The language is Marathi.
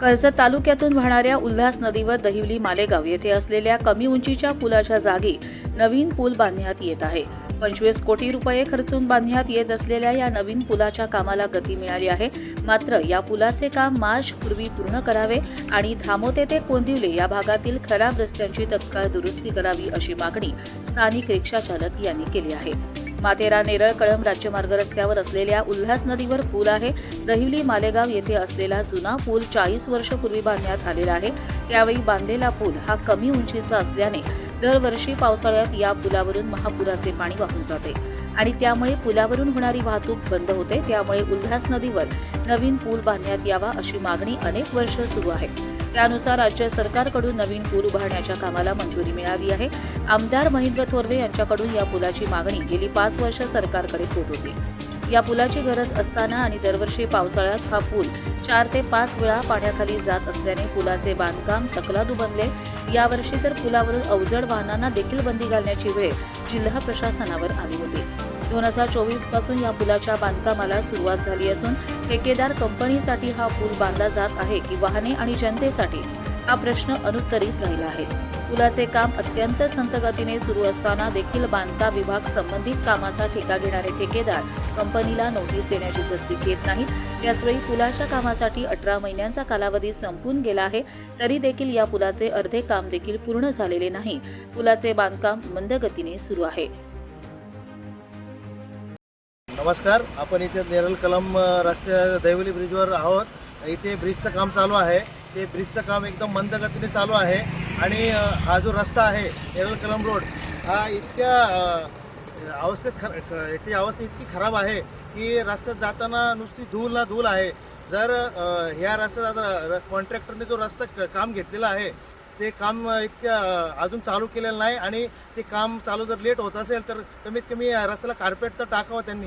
कर्जत तालुक्यातून वाहणाऱ्या उल्हास नदीवर दहिवली मालेगाव येथे असलेल्या कमी उंचीच्या पुलाच्या जागी नवीन पूल बांधण्यात येत आहे. पंचवीस कोटी रुपये खर्चून बांधण्यात येत असलेल्या या नवीन पुलाच्या कामाला गती मिळाली आहे. मात्र या पुलाचे काम मार्च पूर्वी पूर्ण करावे आणि धामोते ते कोंदिवले या भागातील खराब रस्त्यांची तत्काळ दुरुस्ती करावी अशी मागणी स्थानिक रिक्षा चालक यांनी केली आहे. माथेरा नेरळ कळंब राज्यमार्ग रस्त्यावर असलेल्या उल्हास नदीवर पूल आहे. दहिवली मालेगाव येथे असलेला जुना पूल चाळीस वर्षपूर्वी बांधण्यात आलेला आहे. त्यावेळी बांधलेला पूल हा कमी उंचीचा असल्याने दरवर्षी पावसाळ्यात या पुलावरून महापुराचे पाणी वाहून जाते. आणि त्यामुळे पुलावरून होणारी वाहतूक बंद होते. त्यामुळे उल्हास नदीवर नवीन पूल बांधण्यात यावा अशी मागणी अनेक वर्ष सुरू आहे. त्यानुसार राज्य सरकारकडून नवीन पूल उभारण्याच्या कामाला मंजुरी मिळाली आहे. आमदार महेंद्र थोरवे यांच्याकडून या पुलाची मागणी गेली पाच वर्ष सरकारकडे होत होती. या पुलाची गरज असताना आणि दरवर्षी पावसाळ्यात हा पूल चार ते पाच वेळा पाण्याखाली जात असल्याने पुलाचे बांधकाम तकलादू बनले. यावर्षी तर पुलावरून अवजड वाहनांना देखील बंदी घालण्याची वेळ जिल्हा प्रशासनावर आली होती. दोन हजार चोवीसपासून या पुलाच्या बांधकामाला सुरुवात झाली असून ठेकेदार कंपनीसाठी हा पूल बांधला जात आहे की वाहने आणि जनतेसाठी? हा प्रश्न अनुत्तरित राहिला आहे. पुलाचे काम अत्यंत संतगतीने सुरू असताना देखील बांधकाम विभाग संबंधित कामाचा ठेका घेणारे ठेकेदार कंपनीला नोटीस देण्याची तसदी घेत नाहीत. त्याचवेळी पुलाच्या कामासाठी अठरा महिन्यांचा कालावधी संपून गेला आहे तरी देखील या पुलाचे अर्धे काम देखील पूर्ण झालेले नाही. पुलाचे बांधकाम मंद गतीने सुरू आहे. नमस्कार आपण इथे नेरल कलम रस्त्या दैवली ब्रिजवर आहोत. इथे ब्रिजचं काम चालू आहे. ते ब्रिजचं काम एकदम मंद गतीने चालू आहे. आणि हा जो रस्ता आहे नेरल कलम रोड हा इतक्या अवस्थेत खर ख- याची अवस्था इतकी खराब आहे की रस्त्यात जाताना नुसती धूल ना धूल आहे. जर ह्या रस्त्यात कॉन्ट्रॅक्टरने जो रस्ता काम घेतलेला आहे ते काम इतक्या अजून चालू केलेलं नाही. आणि ते काम चालू जर लेट होत असेल तर कमीत कमी रस्त्याला कार्पेट तर टाकावं त्यांनी.